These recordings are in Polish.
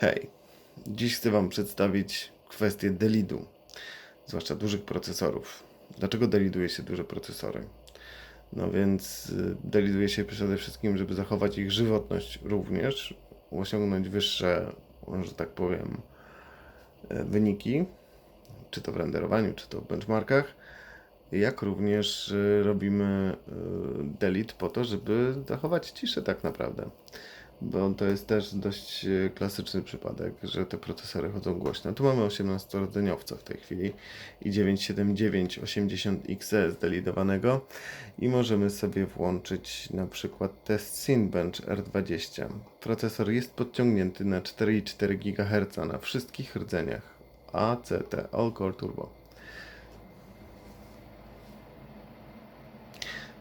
Hej, dziś chcę Wam przedstawić kwestię delidu, zwłaszcza dużych procesorów. Dlaczego deliduje się duże procesory? No więc y, deliduje się przede wszystkim, żeby zachować ich żywotność również, osiągnąć wyższe, że tak powiem, e, wyniki, czy to w renderowaniu, czy to w benchmarkach, jak również y, robimy y, delete po to, żeby zachować ciszę tak naprawdę. Bo to jest też dość e, klasyczny przypadek, że te procesory chodzą głośno. Tu mamy 18-rdzeniowca w tej chwili i 97980XE zdelidowanego i możemy sobie włączyć na przykład test Cinebench R20. Procesor jest podciągnięty na 4,4 GHz na wszystkich rdzeniach ACT All Core Turbo.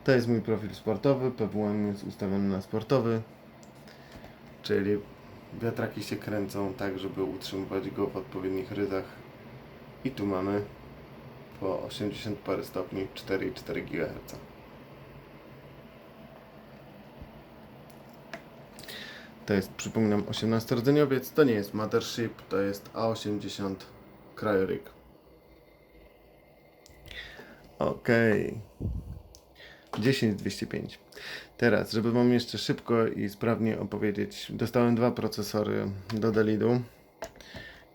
To jest mój profil sportowy, PWM jest ustawiony na sportowy. Czyli wiatraki się kręcą tak, żeby utrzymywać go w odpowiednich ryzach. I tu mamy po 80 parę stopni 4,4 GHz. To jest, przypominam, 18-rdzeniowiec. To nie jest Mothership, to jest A80 Cryorig. Okej. 10205. Teraz, żeby Wam jeszcze szybko i sprawnie opowiedzieć, dostałem dwa procesory do Delidu.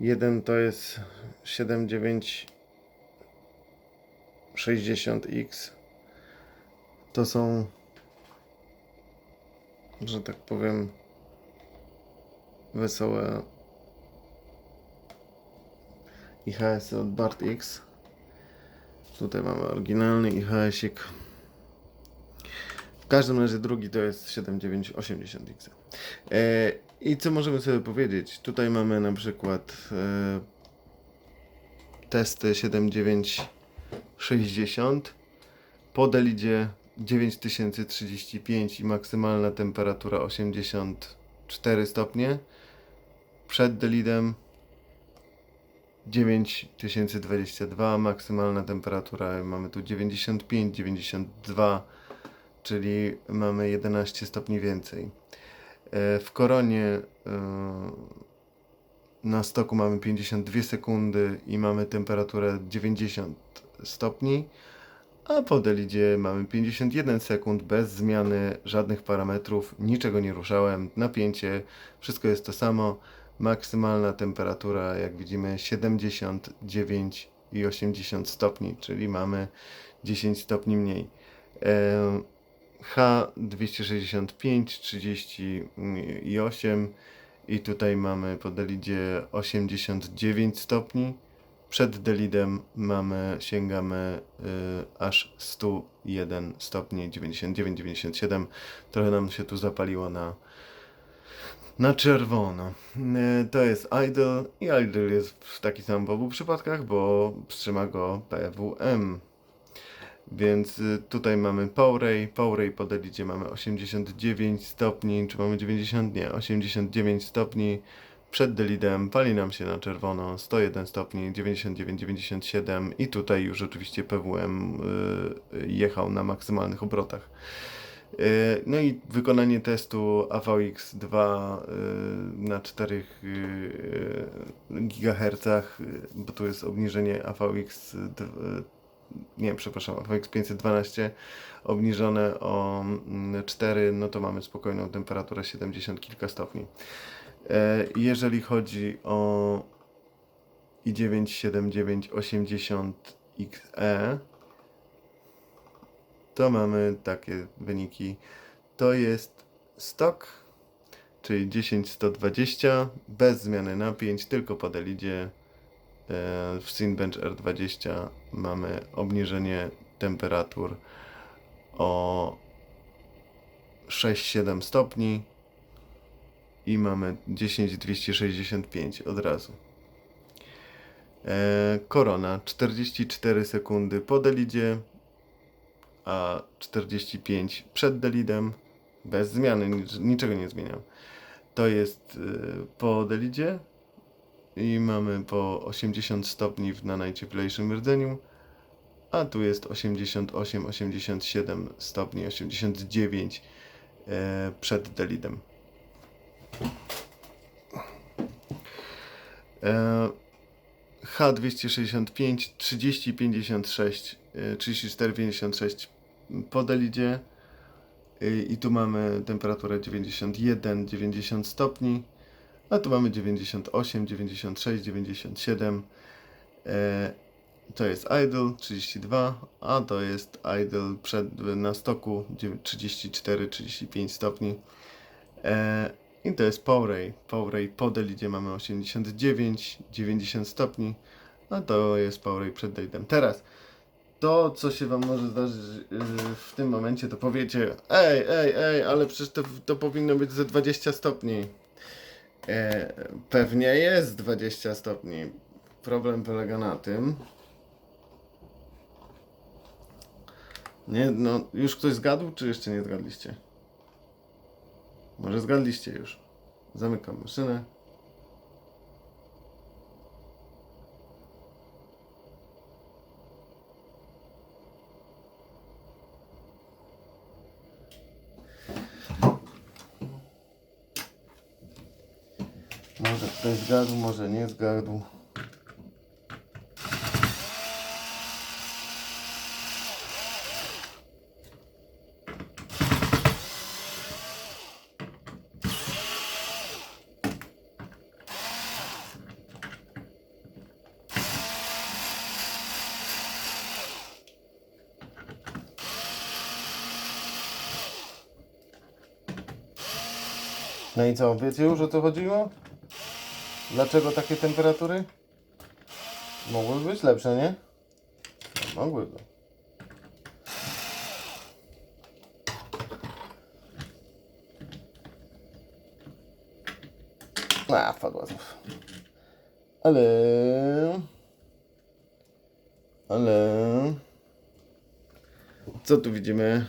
Jeden to jest 7960X. To są, że tak powiem, wesołe IHS od BartX. Tutaj mamy oryginalny IHS-ik. Każdym razie drugi to jest 7980X. E, I co możemy sobie powiedzieć? Tutaj mamy na przykład e, testy 7960 po delidzie 9035 i maksymalna temperatura 84 stopnie. Przed delidem 9022, maksymalna temperatura mamy tu 95, 92 czyli mamy 11 stopni więcej. E, W koronie e, na stoku mamy 52 sekundy i mamy temperaturę 90 stopni, a po delidzie mamy 51 sekund bez zmiany żadnych parametrów, niczego nie ruszałem, napięcie, wszystko jest to samo. Maksymalna temperatura, jak widzimy, 79 i 80 stopni, czyli mamy 10 stopni mniej. E, H265, 38 i tutaj mamy po delidzie 89 stopni. Przed delidem mamy, sięgamy y, aż 101 stopni, 99, 97. Trochę nam się tu zapaliło na, na czerwono. Y, to jest idle i idle jest taki sam w obu przypadkach, bo wstrzyma go PWM. Więc y, tutaj mamy Powray, Powray po delidzie mamy 89 stopni, czy mamy 90? Nie, 89 stopni. Przed delidem pali nam się na czerwono 101 stopni, 99, 97 i tutaj już oczywiście PWM y, jechał na maksymalnych obrotach. Y, No i wykonanie testu AVX2 y, na 4 GHz, bo tu jest obniżenie AVX d- nie, przepraszam, AVX 512 obniżone o mm, 4, no to mamy spokojną temperaturę 70 kilka stopni. E, Jeżeli chodzi o i9 7980 XE, to mamy takie wyniki. To jest stok, czyli 10120 bez zmiany napięć, tylko po delidzie w Cinebench R20 mamy obniżenie temperatur o 6-7 stopni i mamy 10265 od razu. E, korona 44 sekundy po delidzie, a 45 przed delidem, bez zmiany, nic- niczego nie zmieniam. To jest e, po delidzie, i mamy po 80 stopni na najcieplejszym rdzeniu, a tu jest 88, 87 stopni, 89 e, przed delidem. E, H265 3056 e, 3456 po delidzie E, i tu mamy temperaturę 91 90 stopni a tu mamy 98 96 97 e, to jest idle 32 a to jest idle przed, na stoku 34-35 stopni e, i to jest Powray. Powray po delidzie mamy 89, 90 stopni, a to jest Powray przed delidem. Teraz, to co się Wam może zdarzyć yy, w tym momencie, to powiecie, ej, ej, ej, ale przecież to, to powinno być ze 20 stopni. E, pewnie jest 20 stopni. Problem polega na tym. Nie, no, już ktoś zgadł, czy jeszcze nie zgadliście? Może zgadliście już. Zamykam maszynę. Może ktoś zgadł, może nie zgadł. No i co, wiecie już o co chodziło? Dlaczego takie temperatury? Mogłyby być lepsze, nie? No, mogłyby. A, wpadła znów. Ale... Ale... Co tu widzimy?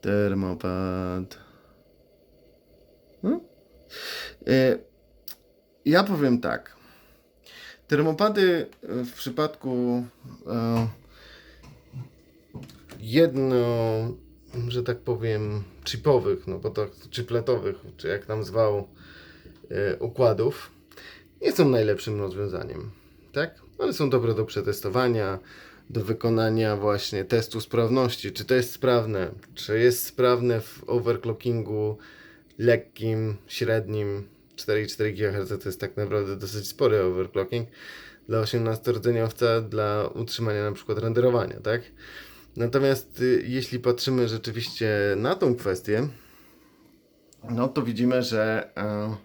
Termopad. Hmm? E, ja powiem tak. Termopady e, w przypadku e, jedno, że tak powiem, chipowych, no bo to chipletowych, czy jak nam zwał, e, układów, nie są najlepszym rozwiązaniem. Tak? One są dobre do przetestowania, do wykonania właśnie testu sprawności, czy to jest sprawne, czy jest sprawne w overclockingu lekkim, średnim. 4,4 GHz to jest tak naprawdę dosyć spory overclocking dla 18-rdzeniowca, dla utrzymania na przykład renderowania, tak? Natomiast y, jeśli patrzymy rzeczywiście na tą kwestię, no to widzimy, że e,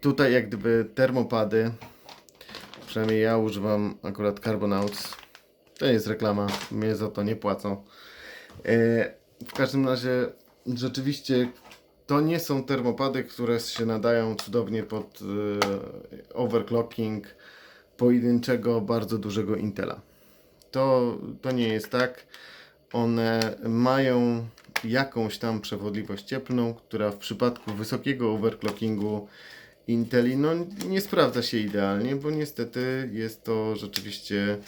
tutaj jak gdyby termopady, przynajmniej ja używam akurat Carbonauts, to jest reklama, mnie za to nie płacą. E, w każdym razie rzeczywiście to nie są termopady, które się nadają cudownie pod e, overclocking pojedynczego, bardzo dużego Intela. To, to nie jest tak. One mają jakąś tam przewodliwość cieplną, która w przypadku wysokiego overclockingu Inteli no, nie sprawdza się idealnie, bo niestety jest to rzeczywiście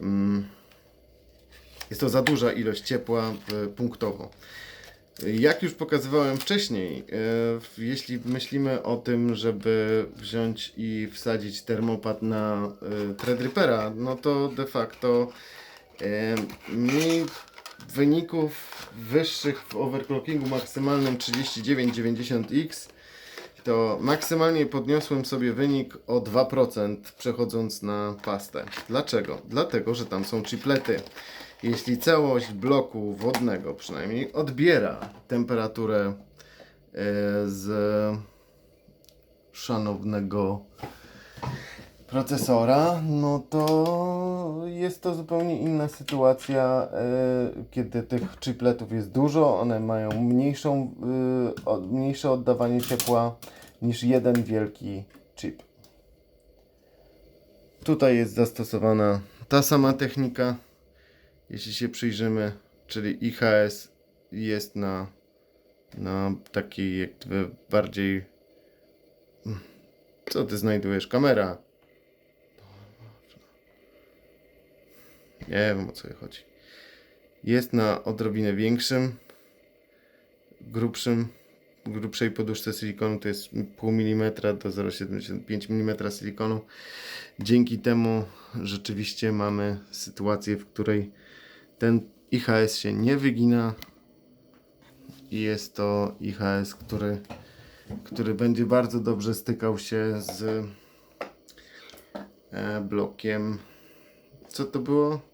mm, jest to za duża ilość ciepła e, punktowo. Jak już pokazywałem wcześniej, e, jeśli myślimy o tym, żeby wziąć i wsadzić termopad na e, Threadrippera, no to de facto e, mi wyników wyższych w overclockingu maksymalnym 3990X to maksymalnie podniosłem sobie wynik o 2% przechodząc na pastę. Dlaczego? Dlatego, że tam są chiplety. Jeśli całość bloku wodnego przynajmniej odbiera temperaturę e, z szanownego procesora, no to jest to zupełnie inna sytuacja, e, kiedy tych chipletów jest dużo, one mają mniejszą, e, mniejsze oddawanie ciepła niż jeden wielki chip. Tutaj jest zastosowana ta sama technika, jeśli się przyjrzymy, czyli IHS jest na, na takiej jak gdyby bardziej co ty znajdujesz? Kamera. Nie wiem o co chodzi. Jest na odrobinę większym, grubszym grubszej poduszce silikonu to jest pół milimetra do 0,75 mm silikonu. Dzięki temu rzeczywiście mamy sytuację, w której ten IHS się nie wygina i jest to IHS, który, który będzie bardzo dobrze stykał się z e, blokiem. Co to było?